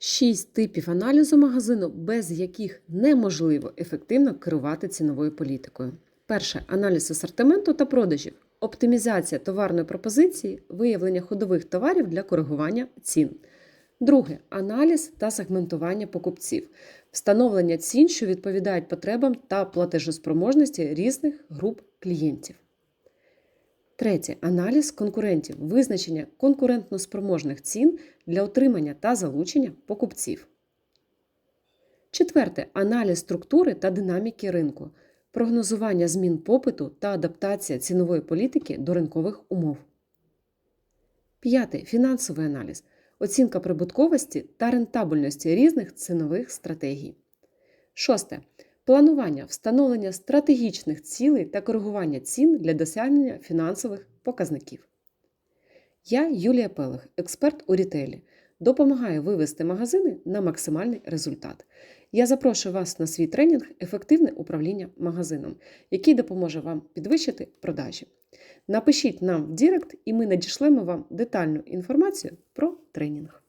Шість типів аналізу магазину, без яких неможливо ефективно керувати ціновою політикою. Перше аналіз асортименту та продажів, оптимізація товарної пропозиції, виявлення ходових товарів для коригування цін. Друге аналіз та сегментування покупців, встановлення цін, що відповідають потребам та платежоспроможності різних груп клієнтів. Третє. Аналіз конкурентів, визначення конкурентноспроможних цін для отримання та залучення покупців. Четверте. Аналіз структури та динаміки ринку, прогнозування змін попиту та адаптація цінової політики до ринкових умов. П'яте. Фінансовий аналіз, оцінка прибутковості та рентабельності різних цінових стратегій. Шосте планування, встановлення стратегічних цілей та коригування цін для досягнення фінансових показників. Я Юлія Пелех, експерт у рітейлі. Допомагаю вивести магазини на максимальний результат. Я запрошую вас на свій тренінг Ефективне управління магазином, який допоможе вам підвищити продажі. Напишіть нам в Дірект, і ми надішлемо вам детальну інформацію про тренінг.